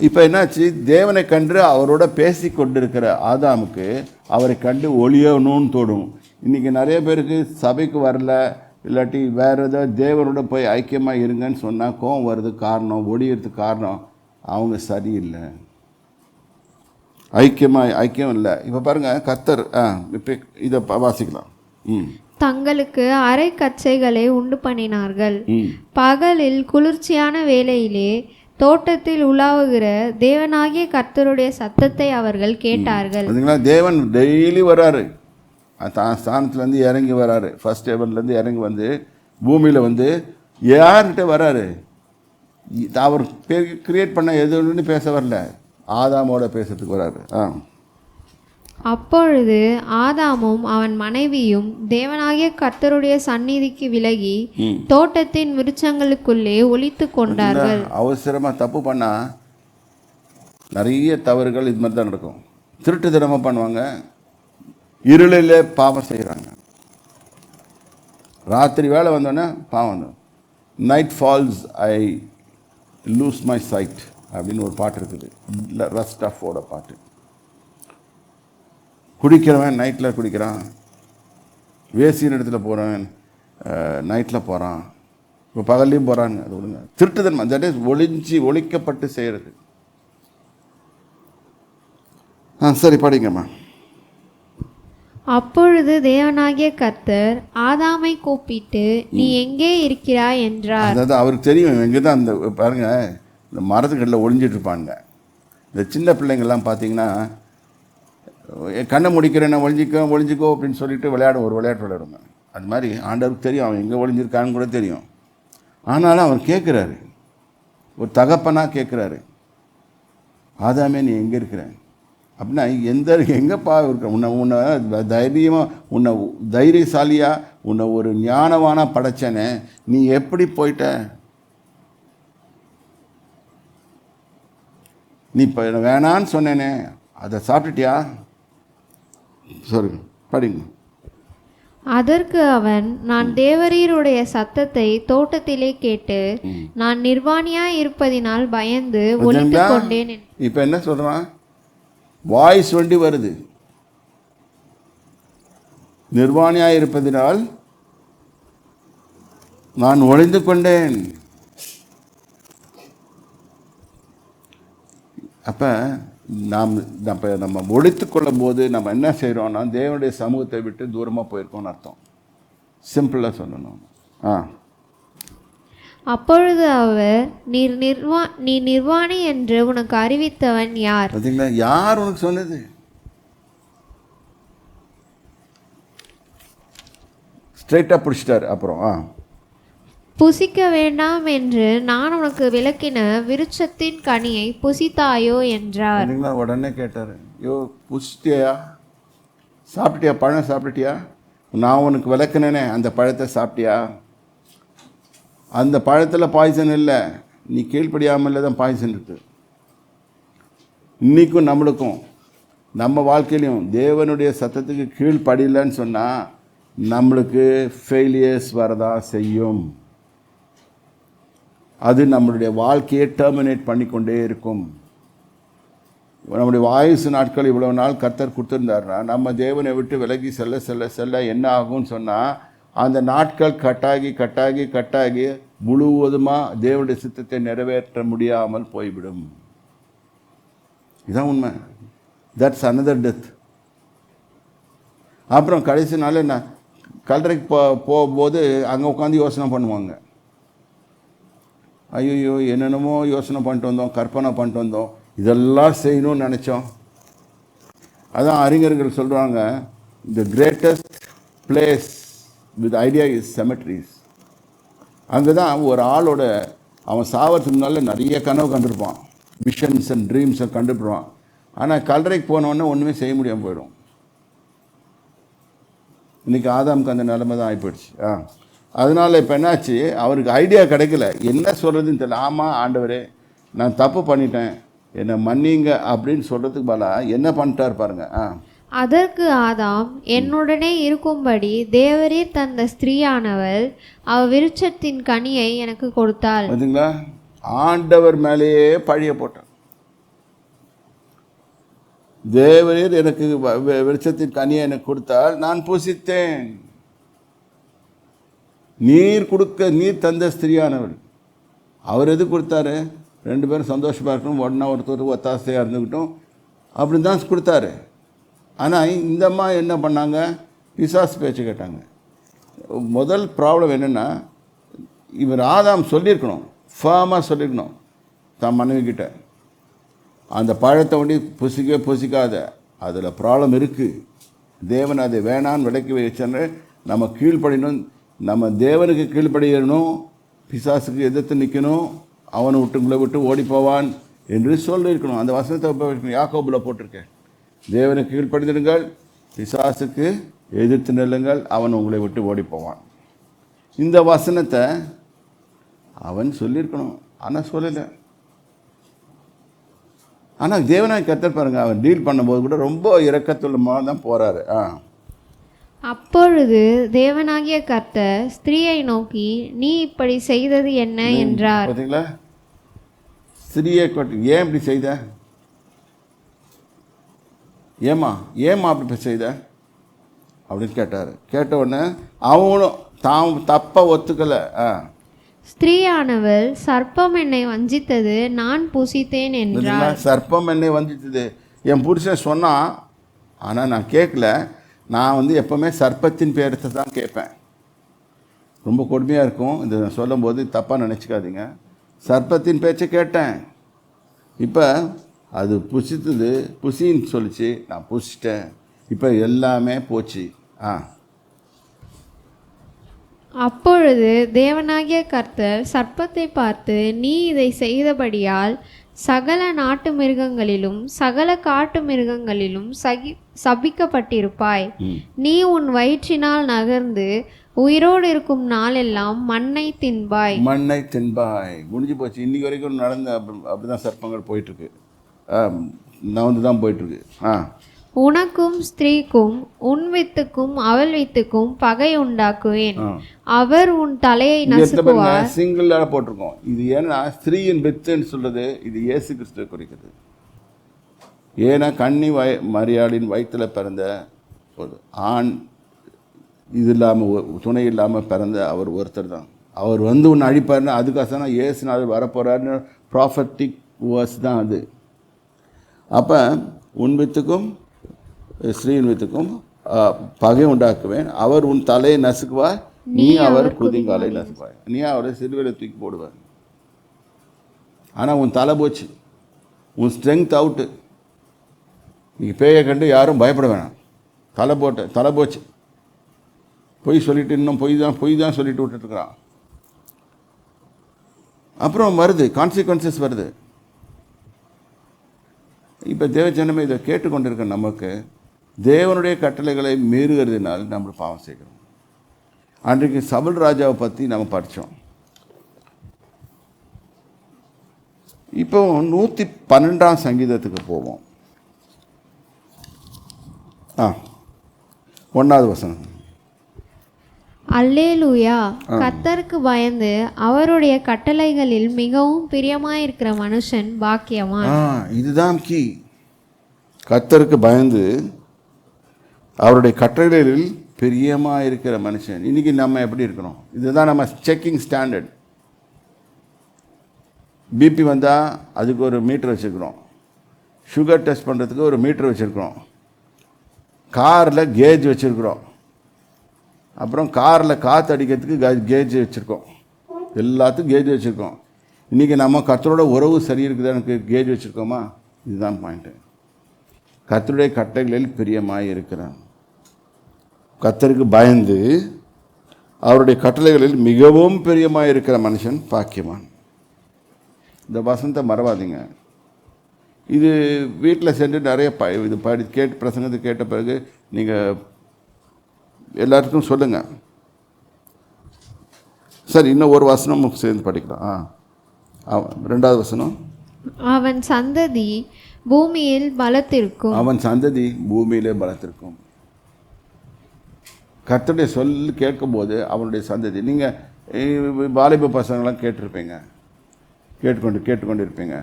இப்போ என்னாச்சு? தேவனை கண்டு அவரோட பேசி கொண்டிருக்கிற ஆதாமுக்கு அவரை கண்டு ஒளியணும்னு தோடும். இன்றைக்கி நிறைய பேருக்கு சபைக்கு வரல இல்லாட்டி வேறு ஏதாவது தேவனோட போய் ஐக்கியமாக இருங்கன்னு சொன்னால் கோவம் வருது காரணம் ஒளியறதுக்கு காரணம் அவங்க சரியில்லை. ஐக்கியமாக ஐக்கியம் இல்லை. இப்போ பாருங்கள் கத்தர் ஆ இப்போ இதை வாசிக்கலாம். ம். தங்களுக்கு அரை கச்சைகளை உண்டு பண்ணினார்கள். பகலில் குளிர்ச்சியான வேளையிலே தோட்டத்தில் உலாவுகிற தேவனாகிய கர்த்தருடைய சத்தத்தை அவர்கள் கேட்டார்கள். பார்த்தீங்களா தேவன் டெய்லி வராரு. தான் ஸ்தானத்துலேருந்து இறங்கி வராரு. ஃபர்ஸ்ட் ஹெவன்லேருந்து இறங்கி வந்து பூமியில் வந்து யார்கிட்ட வராரு? அவர் கிரியேட் பண்ண எதுன்னு பேச வரல. ஆதாமோட பேசுறதுக்கு வராரு. ஆ. அப்பொழுது ஆதாமும் அவன் மனைவியும் தேவனாகிய கர்த்தருடைய சந்நிதிக்கு விலகி. தோட்டத்தின் விருட்சங்களுக்குள்ளே ஒளித்து கொண்டார்கள். அவசரமாக தப்பு பண்ணால் நிறைய தவறுகள் இது மாதிரி தான் நடக்கும். திருட்டு தினமாக பண்ணுவாங்க. இருளில் பாவம் செய்கிறாங்க ராத்திரி வேலை வந்தோடனே பாவம் night falls I lose my sight அப்படின்னு ஒரு பாட்டு இருக்குது. ரஸ்ட் ஆஃபோட பாட்டு. குடிக்கிறவன் நைட்டில் குடிக்கிறான். வேசியின் இடத்துல போகிறவன் நைட்டில் போகிறான் இப்போ பகல்லையும் போகிறாங்க அது விடுங்க திருட்டுதன்மை தட் இஸ் ஒளிஞ்சி ஒழிக்கப்பட்டு செய்கிறது ஆ சரி படிங்கம்மா. அப்பொழுது தேவனாகிய கர்த்தர் ஆதாமை கூப்பிட்டு நீ எங்கே இருக்கிறாய்? என்றார். அதாவது அவருக்கு தெரியும் எங்கே தான் அந்த பாருங்க இந்த மரத்துக்கடியில் ஒளிஞ்சிட்டு இருப்பாங்க. இந்த சின்ன பிள்ளைங்கள்லாம் பார்த்தீங்கன்னா கண்ணை முடிக்கிறேன் ஒழிஞ்சிக்கோ ஒழிஞ்சிக்கோ அப்படின்னு சொல்லிட்டு விளையாடும் ஒரு விளையாட்டு விளையாடுங்க. அது மாதிரி ஆண்டவருக்கு தெரியும் அவன் எங்கே ஒளிஞ்சிருக்கான்னு கூட தெரியும். ஆனாலும் அவர் கேட்குறாரு ஒரு தகப்பனாக கேட்குறாரு ஆதாமே நீ எங்கே இருக்கிற? அப்படின்னா எந்த எங்கேப்பா இருக்க? உன்னை உன்னை தைரியமாக உன்னை தைரியசாலியாக உன்னை ஒரு ஞானவானாக படைச்சனே. நீ எப்படி போயிட்ட? நீ இப்போ வேணான்னு சொன்னேனே. அதை சாப்பிட்டுட்டியா? சொல்லுங்க படிங்க. அதற்கு அவன் நான் தேவரீருடைய சத்தத்தை தோட்டத்திலே கேட்டு நான் நிர்வாணியாய் இருப்பதினால் பயந்து ஒளித்து கொண்டேன். இப்போ என்ன சொல்கிறான் வாய்ஸ் வண்டி வருது. நிர்வாணியாக இருப்பதினால் நான் ஒளிந்து கொண்டேன். அப்போ நாம் நம்ம நம்ம ஒழித்து கொள்ளும் போது நம்ம என்ன செய்கிறோம்னா தேவனுடைய சமூகத்தை விட்டு தூரமாக போயிருக்கோம்னு அர்த்தம். சிம்பிளாக சொல்லணும். ஆ. அப்பொழுது அவர் நீர் நிர்வா நீ நிர்வாணி என்று உனக்கு அறிவித்தவன் யார்? பார்த்தீங்களா யார் உனக்கு சொன்னது? ஸ்ட்ரைட்டாக பிடிச்சிட்டாரு. அப்புறம் ஆ. புசிக்க வேண்டாம் என்று நான் உனக்கு விளக்கின விருட்சத்தின் கனியை புசித்தாயோ என்றார். உடனே கேட்டார் யோ புஷ்டியா சாப்பிட்டியா? பழம் சாப்பிட்டியா? நான் உனக்கு விளக்குனேனே அந்த பழத்தை சாப்பிட்டியா? அந்த பழத்தில் பாய்சன் இல்லை நீ கீழ்ப்படியாமல் தான் பாய்சன் இருக்குது இன்றைக்கும் நம்மளுக்கும் நம்ம வாழ்க்கையிலையும் தேவனுடைய சத்தத்துக்கு கீழ்ப்படியில்லைன்னு சொன்னால் நம்மளுக்கு ஃபெயிலியர்ஸ் வரதான் செய்யும். அது நம்மளுடைய வாழ்க்கையை டெர்மினேட் பண்ணிக்கொண்டே இருக்கும். நம்முடைய வாயுசு நாட்கள் இவ்வளோ நாள் கர்த்தர் கொடுத்துருந்தாருன்னா நம்ம தேவனை விட்டு விலகி செல்ல செல்ல செல்ல என்ன ஆகும்னு சொன்னால் அந்த நாட்கள் கட்டாகி கட்டாகி கட்டாகி முழுவதுமாக தேவனுடைய சித்தத்தை நிறைவேற்ற முடியாமல் போய்விடும். இதான் உண்மை. தட்ஸ் அனதர் டெத் அப்புறம் கடைசி நாள் என்ன? கல்லறைக்கு போ போகும்போது அங்கே உட்காந்து யோசனை பண்ணுவாங்க. ஐயோ என்னென்னமோ யோசனை பண்ணிட்டு வந்தோம் கற்பனை பண்ணிட்டு வந்தோம். இதெல்லாம் செய்யணும்னு நினச்சோம். அதான் அறிஞர்கள் சொல்கிறாங்க the greatest place with idea is cemeteries அங்கே தான் ஒரு ஆளோட அவன் சாவறதுக்கு முன்னால் நிறைய கனவு கண்டிருப்பான். விஷன்ஸ் அண்ட் ட்ரீம்ஸை கண்டுபிடுவான் ஆனால் கல்லறைக்கு போனோடனே ஒன்றுமே செய்ய முடியாமல் போயிடும். இன்றைக்கி ஆதாமுக்கு அந்த நிலைமை தான் ஆகிப்போயிடுச்சு ஆ. அதனால் இப்போ என்னாச்சு? அவருக்கு ஐடியா கிடைக்கல. என்ன சொல்கிறதுன்னு தெரியல. ஆமாம் ஆண்டவரே நான் தப்பு பண்ணிட்டேன். என்னை மன்னிங்க அப்படின்னு சொல்கிறதுக்கு பதிலாக என்ன பண்ணிட்டார் பாருங்க. ஆ. அதற்கு ஆதாம் என்னுடனே இருக்கும்படி தேவரீர் தந்த ஸ்திரீயானவள் அவ விருட்சத்தின் கனியை எனக்கு கொடுத்தாள். பார்த்தீங்களா ஆண்டவர் மேலேயே பழிய போட்டான் தேவரீர் எனக்கு வ- வெ- வெளிச்சத்தின் கனியை எனக்கு கொடுத்தால் நான் புசித்தேன். நீர் கொடுக்க நீர் தந்த ஸ்திரியானவள். அவர் எது கொடுத்தாரு? ரெண்டு பேரும் சந்தோஷமாக இருக்கணும் ஒன்றா ஒருத்தர் ஒத்தாசையாக இருந்துக்கிட்டும் அப்படி தான் கொடுத்தாரு. ஆனால் இந்த அம்மா என்ன பண்ணாங்க? பிசாஸ் பேச்சு கேட்டாங்க. முதல் ப்ராப்ளம் என்னென்னா இவர் ஆதாம் சொல்லியிருக்கணும். ஃபேமாக சொல்லியிருக்கணும் தான் மனைவிக்கிட்ட அந்த பழத்தை ஒண்டி புசிக்க புசிக்காத. அதில் ப்ராப்ளம் இருக்குது தேவன் அதை வேணான்னு விளக்கி வச்சேன்னு நம்ம கீழ்ப்படியணும். நம்ம தேவனுக்கு கீழ்ப்படையணும் பிசாசுக்கு எதிர்த்து நிற்கணும் அவனை விட்டு உங்களை விட்டு ஓடி போவான் என்று சொல்லியிருக்கணும் அந்த வசனத்தை யாக்கோபில் போட்டிருக்கேன். தேவனுக்கு கீழ்ப்படுத்திடுங்கள் பிசாசுக்கு எதிர்த்து நில்லுங்கள் அவன் உங்களை விட்டு ஓடி போவான். இந்த வசனத்தை அவன் சொல்லியிருக்கணும். ஆனால் சொல்லலை. ஆனால் தேவனாய் கத்தர் பாருங்கள் அவன் டீல் பண்ணும்போது கூட ரொம்ப இரக்கத்துள்ளமாக தான் போகிறாரு ஆ. அப்பொழுது தேவனாகிய கர்த்தர் ஸ்திரீயை நோக்கி நீ இப்படி செய்தது என்ன? என்றார். பார்த்தீங்களா ஸ்திரியை ஏன் இப்படி செய்த? ஏம்மா ஏம்மா அப்படி செய்த? அப்படின்னு கேட்டார். கேட்ட உடனே அவனும் தான் தப்ப ஒத்துக்கலை. ஆ. ஸ்திரீயானவள் சர்ப்பம் என்னை வஞ்சித்தது நான் புசித்தேன் என்றார்? சர்ப்பம் என்னை வந்துச்சுது என் புருஷன் சொன்னான் ஆனால் நான் கேட்கல நான் வந்து எப்போவுமே சர்ப்பத்தின் பேரத்தை தான் கேட்பேன். ரொம்ப கொடுமையாக இருக்கும். இது நான் சொல்லும்போது தப்பாக நினச்சிக்காதீங்க. சர்ப்பத்தின் பேச்சை கேட்டேன். இப்போ அது புசித்தது புசின்னு சொல்லிச்சு. நான் புசிட்டேன் இப்போ எல்லாமே போச்சு. ஆ. அப்பொழுது தேவனாகிய கர்த்தர் சர்ப்பத்தை பார்த்து நீ இதை செய்தபடியால் சகல நாட்டு மிருகங்களிலும் சகல காட்டு மிருகங்களிலும் சகி சபிக்கப்பட்டிருப்பாய். நீ உன் வயிற்றினால் நகர்ந்து உயிரோடு இருக்கும் நாளெல்லாம் மண்ணை தின்பாய். மண்ணை தின்பாய். முடிஞ்சு போச்சு. இன்னைக்கு வரைக்கும் நடந்த அப்படி அப்படி தான் சர்ப்பங்கள் போயிட்டுருக்கு. நவந்து தான் போயிட்டுருக்கு. ஆ. உனக்கும் ஸ்திரீக்கும் உன் வித்துக்கும் அவள் வித்துக்கும் பகை உண்டாக்குவேன். அவர் உன் தலையை நசுக்குவார். சிங்கிளாக போட்டிருக்கோம். இது ஏன்னா ஸ்திரீயின் வித்துன்னு சொல்றது இது இயேசு கிறிஸ்துவை குறிக்கிறது ஏன்னா கன்னி வய மரியாளின் வயிற்றில் பிறந்த ஒரு ஆண் இது இல்லாமல் துணை இல்லாமல் பிறந்த அவர் ஒருத்தர் தான். அவர் வந்து ஒன்று அழிப்பாருன்னு அதுக்காக தான் இயேசுநாதர் வரப்போகிறாருன்னு ப்ராஃபட்டிக் வேர்ஸ் தான் அது. அப்போ உன் வித்துக்கும் ஸ்ரீயின் வித்துக்கும் ஆ, பகை உண்டாக்குவேன். அவர் உன் தலையை நசுக்குவார் நீ அவர் குதிங்காலை நசுக்குவார் நீ அவரை சிறுவையில் தூக்கி போடுவார். ஆனால் உன் தலை போச்சு. உன் ஸ்ட்ரென்த் அவுட்டு நீ பேயை கண்டு யாரும் பயப்பட வேணாம். தலை போட்ட தலை போச்சு. பொய் சொல்லிட்டு இன்னும் பொய் தான் பொய் தான் சொல்லிட்டு விட்டுட்டுருக்குறான். அப்புறம் வருது கான்சிக்வன்சஸ் வருது. இப்போ தேவஜனமே இதை கேட்டுக்கொண்டிருக்க நமக்கு தேவனுடைய கட்டளைகளை மீறுகிறதுனால் நம்ம பாவம் செய்கிறோம். அன்றைக்கு சபல் ராஜாவை பற்றி நம்ம படித்தோம் இப்போ நூற்றி பன்னெண்டாம் சங்கீதத்துக்கு போவோம். ஆ ஒன்றாவது வசனம். அல்லேலூயா கர்த்தருக்கு பயந்து அவருடைய கட்டளைகளில் மிகவும் பிரியமாயிருக்கிற மனுஷன் பாக்கியவான். ஆ இதுதான் கீ. கத்தருக்கு பயந்து அவருடைய கட்டளைகளில் பிரியமாக இருக்கிற மனுஷன். இன்றைக்கி நம்ம எப்படி இருக்கிறோம்? இதுதான் நம்ம செக்கிங் ஸ்டாண்டர்ட் பிபி வந்தால் அதுக்கு ஒரு மீட்டர் வச்சுருக்குறோம். சுகர் டெஸ்ட் பண்ணுறதுக்கு ஒரு மீட்டர் வச்சுருக்குறோம். காரில் கேஜ் வச்சுருக்குறோம். அப்புறம் காரில் காற்று அடிக்கிறதுக்கு கேஜ் வச்சுருக்கோம். எல்லாத்துக்கும் கேஜ் வச்சுருக்கோம். இன்றைக்கி நம்ம கத்தரோட உறவு சரி இருக்குதா எனக்கு கேஜ் வச்சுருக்கோமா? இதுதான் பாயிண்ட்டு கத்தருடைய கட்டைகளில் பிரியமாக இருக்கிறான். கர்த்தருக்கு பயந்து அவருடைய கட்டளைகளில் மிகவும் பிரியமாய் இருக்கிற மனுஷன் பாக்கியவான். இந்த வசனத்தை மறவாதீங்க. இது வீட்டில் சென்று நிறைய ப இது படி கேட்டு பிரசங்கத்தை கேட்ட பிறகு நீங்கள் எல்லாருக்கும் சொல்லுங்கள் சரி இன்னும் ஒரு வசனம் சேர்ந்து படிக்கலாம். ஆ. ரெண்டாவது வசனம். அவன் சந்ததி பூமியில் பலத்திருக்கும். அவன் சந்ததி பூமியிலே பலத்திருக்கும். கர்த்தருடைய சொல் கேட்கும்போது அவனுடைய சந்ததி நீங்கள் வாலிப பசங்களாம் கேட்டிருப்பீங்க. கேட்டுக்கொண்டு கேட்டுக்கொண்டு இருப்பீங்க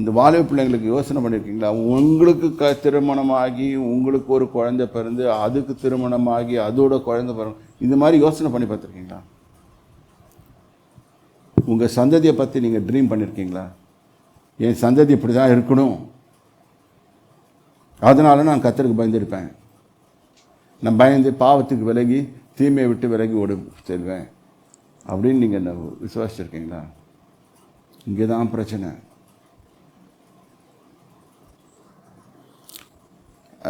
இந்த வாலிப பிள்ளைங்களுக்கு யோசனை பண்ணியிருக்கீங்களா உங்களுக்கு க திருமணமாகி உங்களுக்கு ஒரு குழந்தை பிறந்து அதுக்கு திருமணமாகி அதோட குழந்தை பிறகு இது மாதிரி யோசனை பண்ணி பார்த்துருக்கீங்களா? உங்கள் சந்ததியை பற்றி நீங்கள் ட்ரீம் பண்ணியிருக்கீங்களா என் சந்ததி இப்படி தான் இருக்கணும். அதனால நான் கத்தருக்கு பயந்துருப்பேன். நான் பயந்து பாவத்துக்கு விலகி தீமையை விட்டு விலகி ஓடி செல்வேன். அப்படின்னு நீங்கள் என்ன விசுவாசிச்சிருக்கீங்களா? இங்கே தான் பிரச்சனை.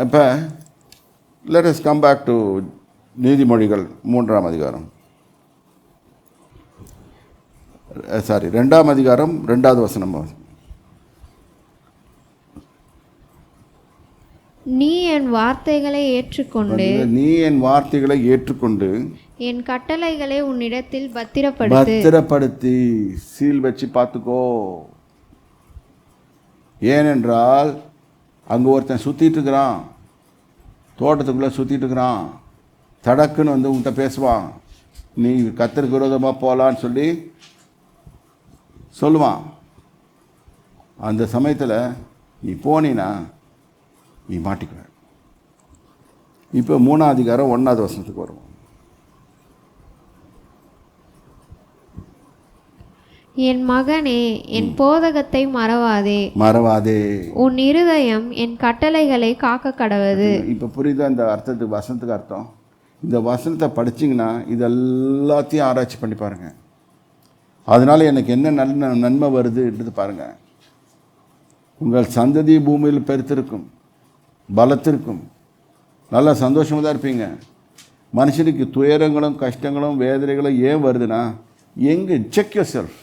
அப்போ let us come back to நீதிமொழிகள் மூன்றாம் அதிகாரம். சாரி ரெண்டாம் அதிகாரம் ரெண்டாவது வசனம். நீ என் வார்த்தைகளை ஏற்றுக்கொண்டு நீ என் வார்த்தைகளை ஏற்றுக்கொண்டு என் கட்டளைகளை உன்னிடத்தில் பத்திரப்படுத்து. பத்திரப்படுத்தி சீல் வச்சு பார்த்துக்கோ. ஏனென்றால் அங்கே ஒருத்தன் சுற்றிட்டு இருக்கிறான். தோட்டத்துக்குள்ளே சுற்றிட்டு இருக்கிறான். தடக்குன்னு வந்து உன்கிட்ட பேசுவான். நீ கத்தருக்கு விரோதமாக போகலான்னு சொல்லி சொல்லுவான். அந்த சமயத்தில் நீ போனீன்னா நீ மாட்டிக்குவ. இப்போ மூணாவது அதிகாரம் ஒன்றாவது வசனத்துக்கு வருவோம். என் மகனே என் போதகத்தை மறவாதே. மறவாதே. உன் இருதயம் என் கட்டளைகளை காக்க கடவது. இப்போ புரியுதா இந்த அர்த்தத்துக்கு வசனத்துக்கு அர்த்தம்? இந்த வசனத்தை படிச்சீங்கன்னா இது எல்லாத்தையும் ஆராய்ச்சி பண்ணி பாருங்க. அதனால எனக்கு என்ன நல்ல நன்மை வருதுன்றது பாருங்க. உங்கள் சந்ததி பூமியில் பெருத்திருக்கும். பலத்திற்கும். நல்லா சந்தோஷமாக தான் இருப்பீங்க. மனுஷனுக்கு துயரங்களும் கஷ்டங்களும் வேதனைகளும் ஏன் வருதுன்னா எங்கே செக் யோர் செல்ஃப்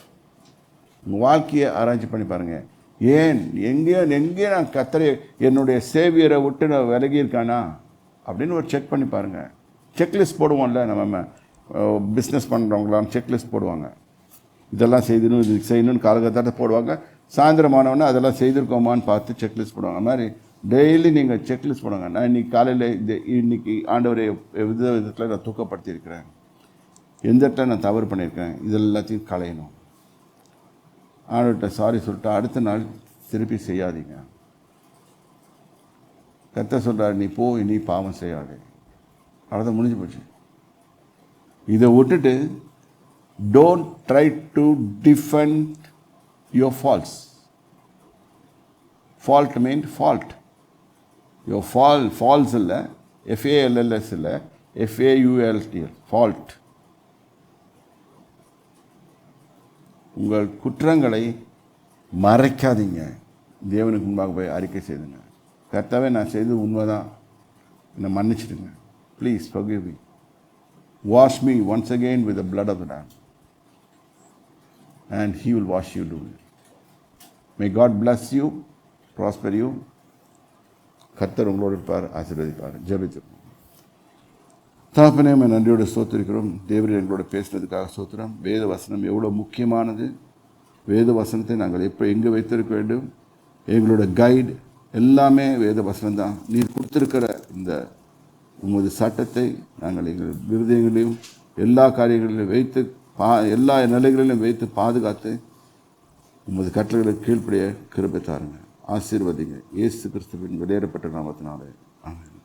உங்கள் வாழ்க்கையை ஆராய்ச்சி பண்ணி பாருங்கள் ஏன் எங்கேயோ எங்கேயோ நான் கத்தரை என்னுடைய சேவியரை விட்டு நான் விலகி இருக்கானா? அப்படின்னு ஒரு செக் பண்ணி பாருங்கள் செக்லிஸ்ட் போடுவோம்ல நம்ம பிஸ்னஸ் பண்ணுறவங்களாம் செக்லிஸ்ட் போடுவாங்க. இதெல்லாம் செய்யணும் இது செய்யணும்னு காலகட்டத்தில் போடுவாங்க. சாயந்தரம் அதெல்லாம் செய்திருக்கோமான்னு பார்த்து செக்லிஸ்ட் போடுவாங்க. அது மாதிரி டெய்லி நீங்கள் செக்லிஸ்ட் பண்ணுங்க நான் இன்னைக்கு காலையில் இந்த இன்னைக்கு ஆண்டவரை வித விதத்தில் நான் தூக்கப்படுத்தியிருக்கிறேன். எந்த இடத்துல நான் தவறு பண்ணியிருக்கேன்? இது எல்லாத்தையும் களையணும். ஆண்டவர்கிட்ட சாரி சொல்லிட்டு அடுத்த நாள் திருப்பி செய்யாதீங்க. கத்த சொல்கிறார் நீ போ நீ பாவம் செய்யாதே. அவ்வளோதான் முடிஞ்சு போச்சு. இதை விட்டுட்டு don't try to defend your falls fault mean fault you fall falls இல்லை F A L L S இல்லை எஃப்ஏயூஎல்டிஎல் ஃபால்ட் உங்கள் குற்றங்களை மறைக்காதீங்க. தேவனுக்கு முன்பாக போய் அறிக்கை செய்துங்க. கர்த்தாவே நான் செய்தது உண்மைதான். என்னை மன்னிச்சிடுங்க. Please forgive me wash me once again with the blood of the dame and he will wash you too may God bless you prosper you கர்த்தர் உங்களோடு இருப்பார் ஆசீர்வதிப்பார். ஜெபிச்சிருப்போம் தகப்பனே நம்ம நன்றியோட சோத்திருக்கிறோம் தேவரில் எங்களோட பேசுனதுக்காக சோத்திரம் வேத வசனம் எவ்வளோ முக்கியமானது. வேத வசனத்தை நாங்கள் எப்போ எங்கே வைத்திருக்க வேண்டும்? எங்களோட கைடு எல்லாமே வேத வசனம் தான் நீர் கொடுத்துருக்கிற இந்த உமது சட்டத்தை நாங்கள் எங்கள் விருதயங்களையும் எல்லா காரியங்களிலும் வைத்து பா எல்லா நிலைகளிலும் வைத்து பாதுகாத்து உமது கட்டளைகளை கீழ்ப்படிய கிருபை தாருங்கள் ஆசீர்வதிங்க இயேசு கிறிஸ்துவின் வெளியேறப்பட்ட நாமத்தினாலே. ஆமாம்